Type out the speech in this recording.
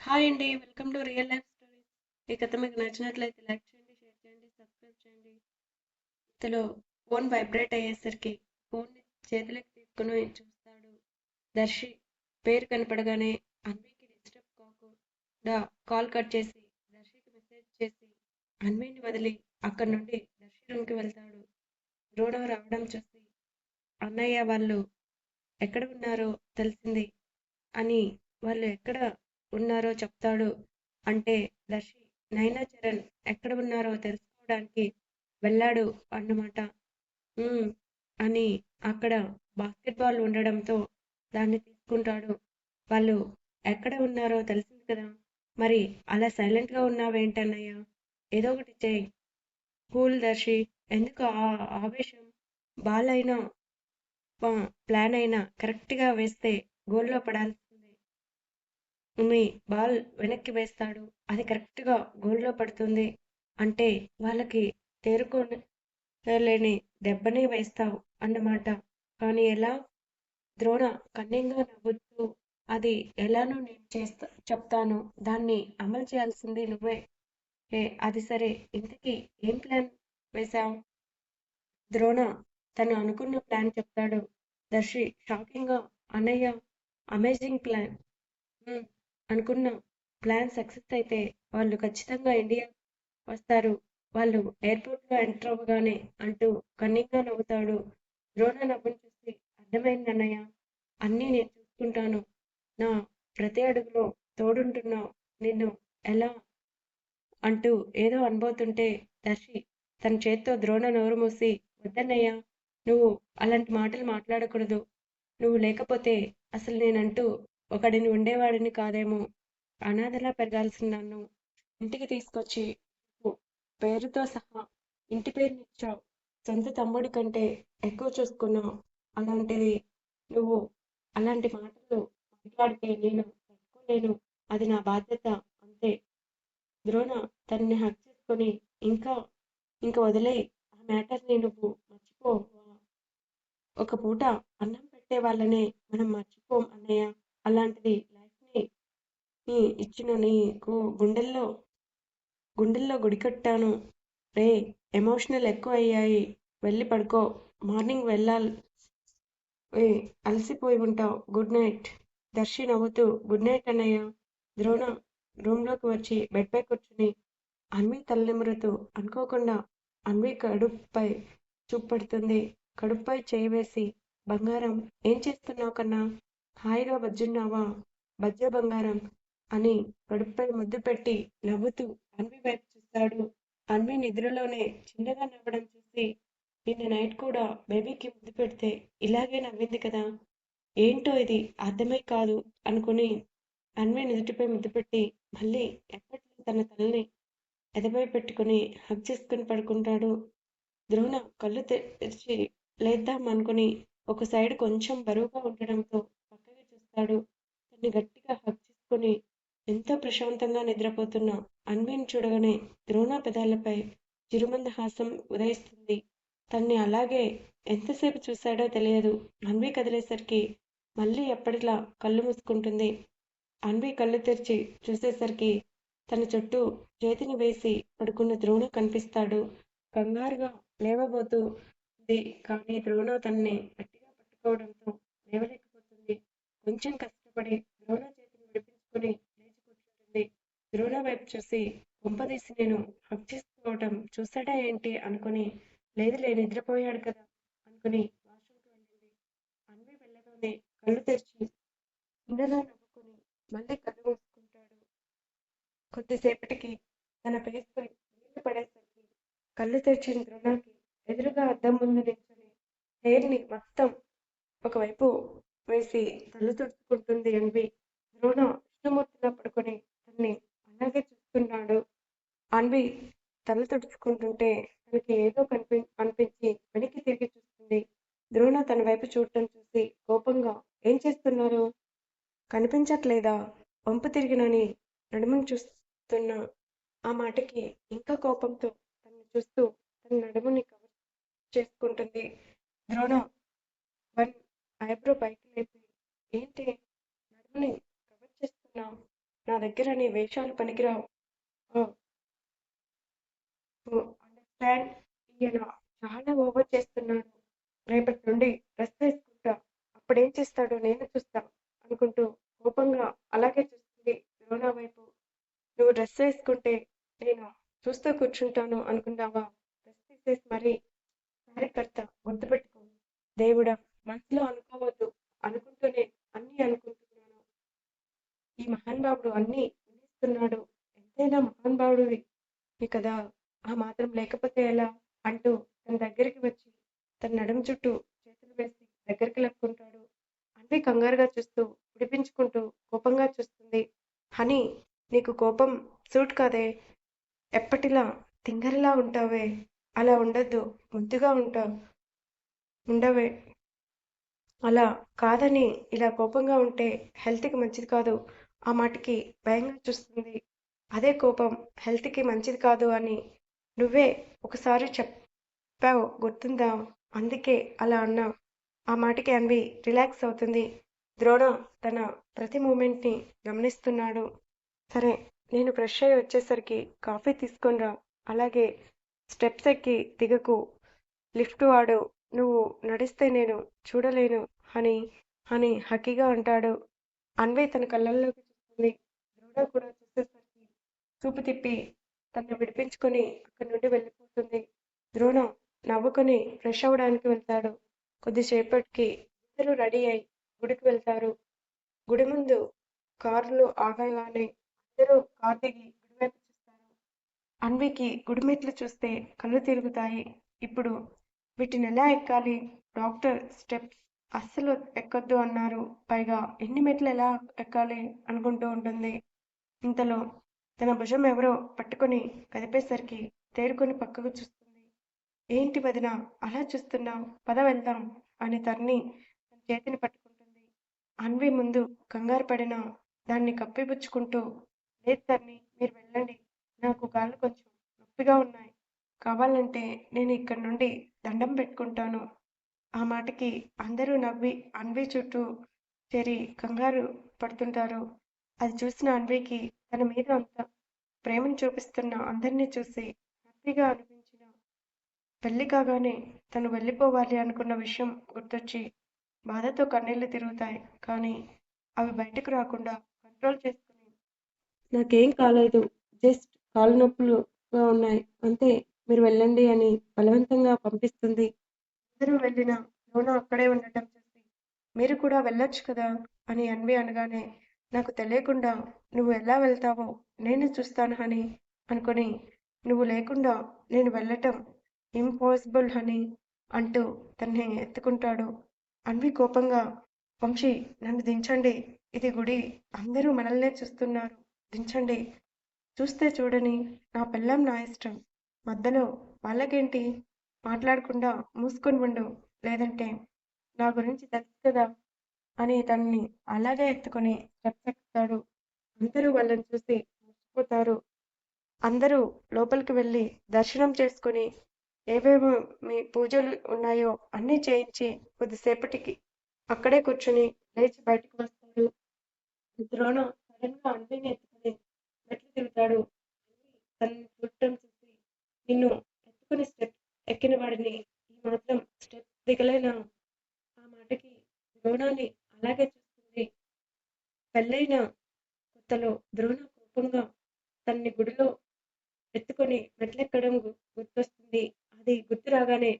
Hi అండి welcome to real life stories. ఈ కథ మీకు నచ్చినట్లయితే లైక్ చేయండి షేర్ చేయండి సబ్స్క్రైబ్ చేయండి. ఇంతలో ఫోన్ వైబ్రేట్ అయ్యేసరికి ఫోన్ చేతిలోకి తీసుకుని చూస్తాడు దర్శి. పేరు కనపడగానే అన్వీకి డిస్టర్బ్ కాకుండా కాల్ కట్ చేసి దర్శికి మెసేజ్ చేసి అన్వీని వదిలి అక్కడి నుండి దర్శి రూమ్కి వెళ్తాడు. ద్రోణ రావడం చూసి అన్నయ్య వాళ్ళు ఎక్కడ ఉన్నారో తెలిసింది అని వాళ్ళు ఎక్కడ ఉన్నారో చెప్తాడు. అంటే దర్శి నైనా చరణ్ ఎక్కడ ఉన్నారో తెలుసుకోవడానికి వెళ్ళాడు అన్నమాట. "ఉమ్" అని అక్కడ బాస్కెట్బాల్ ఉండడంతో దాన్ని తీసుకుంటాడు. వాళ్ళు ఎక్కడ ఉన్నారో తెలిసింది కదా. మరి అలా సైలెంట్గా ఉన్నావేంటన్నయ్య ఏదో ఒకటి చేయి. కూల్ దర్శి ఎందుకు ఆ ఆవేశం? బాల్ అయినా ప్లాన్ అయినా కరెక్ట్గా వేస్తే గోల్లో పడాలి మీ బాల్ వెనక్కి వేస్తాడు. అది కరెక్ట్గా గోల్లో పడుతుంది అంటే వాళ్ళకి తేరుకోలేని దెబ్బనే వేస్తావు అన్నమాట. కానీ ఎలా? ద్రోణ కన్నింగా నవ్వుతూ అది ఎలానో నేను చేస్తా చెప్తాను. దాన్ని అమలు చేయాల్సింది నువ్వే. ఏ అది సరే. ఇంతకీ ఏం ప్లాన్ వేశావు? ద్రోణ తను అనుకున్న ప్లాన్ చెప్తాడు. దర్శి షాకింగ్గా అన్నయ్య అమేజింగ్ ప్లాన్. అనుకున్న ప్లాన్ సక్సెస్ అయితే వాళ్ళు ఖచ్చితంగా ఇండియా వస్తారు. వాళ్ళు ఎయిర్పోర్ట్లో ఎంటర్ అవ్వగానే అంటూ కన్నీగా నవ్వుతాడు. ద్రోణ నవ్వును చూసి అర్థమైంది అన్నయ్య అన్నీ నేను చూసుకుంటాను. నా ప్రతి అడుగులో తోడుంటున్నావు. నిన్ను ఎలా అంటూ ఏదో అనబోతుంటే దర్శి తన చేత్తో ద్రోణ నోరు మూసి వద్దన్నయ్య నువ్వు అలాంటి మాటలు మాట్లాడకూడదు. నువ్వు లేకపోతే అసలు నేనంటూ ఒకడిని ఉండేవాడిని కాదేమో. అనాథలా పెరగాల్సిన నన్ను ఇంటికి తీసుకొచ్చి పేరుతో సహా ఇంటి పేరునిచ్చావు సొంత తమ్ముడి కంటే ఎక్కువ చూసుకున్నావు. అలాంటిది నువ్వు అలాంటి మాటలు మాట్లాడితే నేను తట్టుకోలేను అది నా బాధ్యత. అంతే. ద్రోణ తనని హక్ చేసుకొని ఇంకా ఇంకా వదిలే. ఆ మ్యాటర్ని నువ్వు మర్చిపో ఒక పూట అన్నం పెట్టే వాళ్ళనే మనం మర్చిపోం అన్నయ్య. అలాంటిది లైఫ్ని నీ ఇచ్చిన నీకు గుండెల్లో గుండెల్లో గుడి కట్టాను. రే ఎమోషనల్ ఎక్కువ అయ్యాయి వెళ్ళి పడుకో. మార్నింగ్ వెళ్ళాలి ఏ అలసిపోయి ఉంటావు. Good night. దర్శి నవ్వుతూ గుడ్ నైట్ అన్నయ్య. ద్రోణ రూమ్లోకి వచ్చి బెడ్పై కూర్చుని అన్వి తలనిమురుతూ అనుకోకుండా అన్వి కడుపుపై చూపెడుతుంది కడుపుపై చేయి వేసి బంగారం ఏం చేస్తున్నావు కన్నా? హాయిగా బజ్జున్నావా బజ్జ బంగారం అని కడుపుపై ముద్దు పెట్టి నవ్వుతూ అన్వి వైపు చూస్తాడు. అన్వి నిద్రలోనే చిన్నగా నవ్వడం చూసి నిన్న నైట్ కూడా బేబీకి ముద్దు పెడితే ఇలాగే నవ్వింది కదా? ఏంటో ఇది అర్థమై కాదు అనుకుని అన్వి నుదుటిపై ముద్దు పెట్టి మళ్ళీ ఎప్పట్లో తన తల్లిని ఎదపై పెట్టుకుని హగ్ చేసుకుని పడుకుంటాడు. ద్రోణ కళ్ళు తెరిచి లేద్దాం అనుకుని ఒక సైడ్ కొంచెం బరువుగా ఉండడంతో చేస్తాడు. తన్ని గట్టిగా హగ్ చేసుకుని ఎంతో ప్రశాంతంగా నిద్రపోతున్న అన్విని చూడగానే ద్రోణ పెదాలపై చిరుమందహాసం ఉదయిస్తుంది. తన్ని అలాగే ఎంతసేపు చూశాడో తెలియదు. అన్వి కదిలేసరికి మళ్ళీ ఎప్పటిలా కళ్ళు మూసుకుంటుంది. అన్వి కళ్ళు తెరిచి చూసేసరికి తన చుట్టూ చేతిని వేసి పడుకున్న ద్రోణ కనిపిస్తాడు. కంగారుగా లేవబోతూ ఉంది. కానీ ద్రోణ తన్ని గట్టిగా పట్టుకోవడంతో లేవలేక కొంచెం కష్టపడి ద్రోణ చేతిని విడిపించుకుని లేచి కూర్చుంటుంది ద్రోణ వైపు చూసి గుంపదీసి నేను హక్ చేసుకోవటం చూసాడా ఏంటి అనుకుని లేదులే నిద్రపోయాడు కదా అనుకుని వాష్రూమ్కి వెళ్ళింది. అన్వి వెళ్ళగానే కళ్ళు తెరిచి చిన్నగా నవ్వుకుని మళ్ళీ కళ్ళు మూసుకుంటాడు. కొద్దిసేపటికి తన ఫేస్పై నీళ్ళు పడేసరికి కళ్ళు తెరిచిన ద్రోణకి ఎదురుగా అద్దం ముందు నిల్చొని హెయిర్ని మొత్తం ఒకవైపు వేసి తల్లి తుడుచుకుంటుంది అన్వి ద్రోణ విష్ణుమూర్తిలా పడుకొని తన్ని అలాగే చూస్తున్నాడు. అన్వి తల తుడుచుకుంటుంటే తనకి ఏదో కనిపి అనిపించి వెనక్కి తిరిగి చూస్తుంది. ద్రోణ తన వైపు చూడటం చూసి కోపంగా ఏం చేస్తున్నారు? కనిపించట్లేదా? వంపు తిరిగినని నడుమును చూస్తున్న ఆ మాటకి ఇంకా కోపంతో తను చూస్తూ తన నడుముని కవర్ చేసుకుంటుంది. ద్రోణ వన్ ఐబ్రో పైకి లేపి ఏంటి? నడుముని కవర్ చేస్తున్నావు? నా దగ్గర నీ వేషాలు పనికిరావు. అండర్స్టాండ్. ఈయన చాలా ఓవర్ చేస్తున్నాడు. రేపటి నుండి డ్రెస్ వేసుకుంటా. అప్పుడేం చేస్తాడో నేను చూస్తా అనుకుంటూ కోపంగా అలాగే చూస్తుంది రోనా వైపు. నువ్వు డ్రెస్ వేసుకుంటే నేను చూస్తూ కూర్చుంటాను అనుకున్నావా డ్రెస్ తీసేసి మరీ కార్యకర్త గుర్తుపెట్టుకో. దేవుడా మనసులో అనుకోవద్దు. అనుకుంటూనే అన్ని అనుకుంటున్నాను. ఈ మహానుభావుడు అన్ని ఊహిస్తున్నాడు ఎంతైనా మహానుభావుడివి కదా ఆ మాత్రం లేకపోతే ఎలా అంటూ తన దగ్గరికి వచ్చి తన నడుము చుట్టూ చేతులు వేసి దగ్గరికి లక్కుంటాడు. అన్వి కంగారుగా చూస్తూ విడిపించుకుంటూ కోపంగా చూస్తుంది. హని నీకు కోపం సూట్ కాదే. ఎప్పటిలా తింగరిలా ఉంటావే? అలా ఉండద్దు. ముద్దుగా ఉంటావు ఉండవే. అలా కాదని ఇలా కోపంగా ఉంటే హెల్త్కి మంచిది కాదు. ఆ మాటకి భయంగా చూస్తుంది. అదే కోపం హెల్త్కి మంచిది కాదు అని నువ్వే ఒకసారి చెప్పావు గుర్తుందా? అందుకే అలా అన్నావు. ఆ మాటకి అన్వి రిలాక్స్ అవుతుంది. ద్రోణ తన ప్రతి మూమెంట్ని గమనిస్తున్నాడు. సరే నేను ఫ్రెష్ అయ్యి వచ్చేసరికి కాఫీ తీసుకొనిరా అలాగే స్టెప్స్ ఎక్కి దిగకు. లిఫ్ట్ వాడు నువ్వు నడిస్తే నేను చూడలేను అని అని హకీగా అంటాడు. అన్వయ్ తన కళ్ళల్లోకి చూస్తుంది. ద్రోణ కూడా చూసేసరికి చూపు తిప్పి తనను విడిపించుకొని అక్కడి నుండి వెళ్ళిపోతుంది. ద్రోణ నవ్వుకొని ఫ్రెష్ అవ్వడానికి వెళ్తాడు. కొద్దిసేపటికి ఇద్దరు రెడీ అయి గుడికి వెళ్తారు. గుడి ముందు కార్లు ఆగగానే అందరూ కార్ దిగి గుడివైపు చూస్తారు. అన్వికి గుడి మెట్లు చూస్తే కళ్ళు తిరుగుతాయి. ఇప్పుడు వీటిని ఎలా ఎక్కాలి? డాక్టర్ స్టెప్స్ అస్సలు ఎక్కొద్దు అన్నారు. పైగా ఎన్ని మెట్లు ఎలా ఎక్కాలి అనుకుంటూ ఉంటుంది. ఇంతలో తన భుజం ఎవరో పట్టుకొని కదిపేసరికి తేరుకొని పక్కకు చూస్తుంది. ఏంటి వదిన అలా చూస్తున్నావు? పద వెళ్దాం అని తన్ని తన చేతిని పట్టుకుంటుంది. అన్వి ముందు కంగారు పడిన దాన్ని కప్పిపుచ్చుకుంటూ లేదు తన్ని మీరు వెళ్ళండి. నాకు కాళ్ళు కొంచెం నొప్పిగా ఉన్నాయి. కావాలంటే నేను ఇక్కడి నుండి దండం పెట్టుకుంటాను. ఆ మాటకి అందరూ నవ్వి అన్వి చుట్టూ చేరి కంగారు పడుతుంటారు. అది చూసిన అన్వికి తన మీద అంత ప్రేమను చూపిస్తున్న అందరినీ చూసి హ్యాపీగా అనిపించిన పెళ్ళి కాగానే తను వెళ్ళిపోవాలి అనుకున్న విషయం గుర్తొచ్చి బాధతో కన్నీళ్ళు తిరుగుతాయి. కానీ అవి బయటకు రాకుండా కంట్రోల్ చేసుకుని నాకేం కాలేదు జస్ట్ కాలు నొప్పులుగా ఉన్నాయి అంతే. మీరు వెళ్ళండి అని బలవంతంగా పంపిస్తుంది. ఇద్దరు వెళ్ళిన లోన అక్కడే ఉండటం చూసి మీరు కూడా వెళ్ళొచ్చు కదా అని అన్వి అనగానే నాకు తెలియకుండా నువ్వు ఎలా వెళ్తావో నేను చూస్తాను అని అనుకొని నువ్వు లేకుండా నేను వెళ్ళటం ఇంపాసిబుల్ అని అంటూ తన్ని ఎత్తుకుంటాడు. అన్వి కోపంగా వంశీ నన్ను దించండి ఇది గుడి అందరూ మనల్నే చూస్తున్నారు దించండి. చూస్తే చూడని నా పిల్లం నా ఇష్టం. మధ్యలో వాళ్ళకేంటి? మాట్లాడకుండా మూసుకొని ఉండు. లేదంటే నా గురించి తెలుసు కదా? అని తనని అలాగే ఎత్తుకొని స్టెప్స్ అందరూ వాళ్ళని చూసి మర్చిపోతారు అందరూ లోపలికి వెళ్ళి దర్శనం చేసుకొని ఏవేవో మీ పూజలు ఉన్నాయో అన్నీ చేయించి కొద్దిసేపటికి అక్కడే కూర్చుని లేచి బయటకు వస్తాడు. ద్రోణ సడన్గా అన్విని ఎత్తుకొని మెట్లు తిరుగుతాడు తనని చూడటం చూసి నిన్ను ఎత్తుకుని స్టెప్ ఎక్కిన వాడిని ఈ మాత్రం స్టెప్ దిగలేనా. ఆ మాటకి ద్రోణాన్ని అలాగే చూస్తుంది. పెళ్ళైన కొత్తలో ద్రోణ కోపంగా తన్ని గుడిలో ఎత్తుకొని మెట్లెక్కడం గుర్తొస్తుంది. అది గుర్తు రాగానే